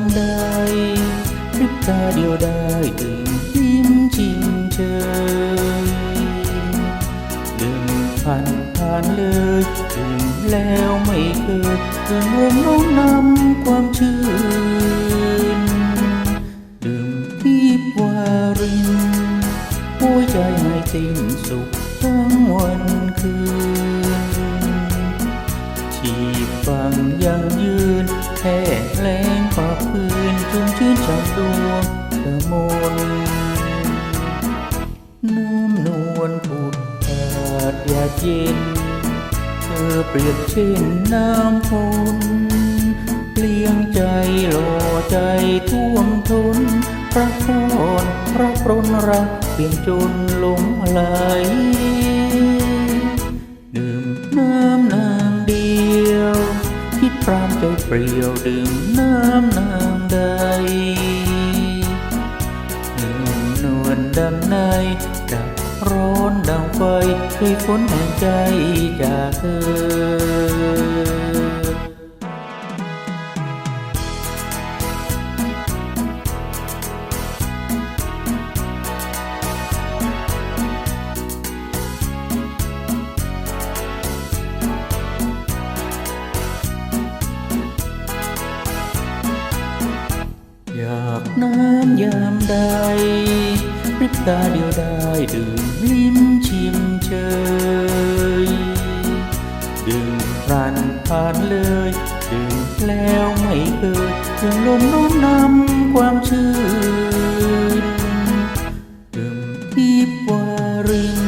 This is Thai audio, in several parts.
ามใดริบตาเดียวได้ดื่มยิ้มชิมเชยดื่มผ่านผ่านเลยดื่มแล้วไม่เคยเกินรวมน้องนำความชื่นดื่มทิพวารินหัวใจไม่สิ้นสุขทั้งวันคืน ดหยาดเย็น เธอเปรียบเช่นน้ำฝนเปลี่ยงใจหล่อใจท่วมทนพระพรพระปรนรักเปลี่ยนจนหลงไหลดื่มน้ำนางเดียว คิดปรามใจเปรียวดื่มน้ำนาง ร้อนดังไฟด้วยฝน บตาเดียวได้ดื่มลิ้มชิมเชยดื่มรันผ่านเลยดื่มแล้วไม่เคยถึงลมน้นนำความชื่นดื่มทิพวาริน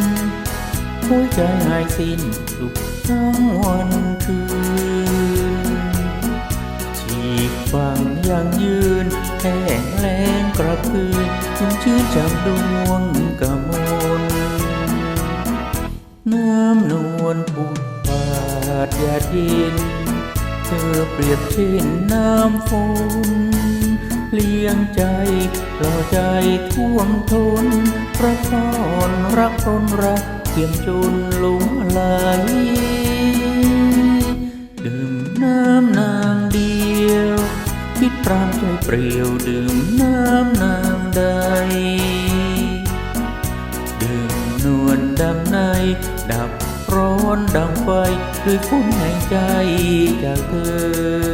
หัวใจหายสิ้นสุขทั้งวันคืนชีพฟังยังยืน ชื่นจากดวงกระมวลน้ำนวลผุดผาดยาดเย็นเธอเปรียบเช่นน้ำฝนเลี้ยงใจปล่อใจท่วมทนพระพรรักรนรักเปี่ยมจนหลงไหลดื่มน้ำนางเดียว คิดปรามใจเปรียวดื่มน้ำนาง ใด ดื่มนวลดำใน ดับร้อนดังไฟด้วยฝนแห่งใจจากเธอ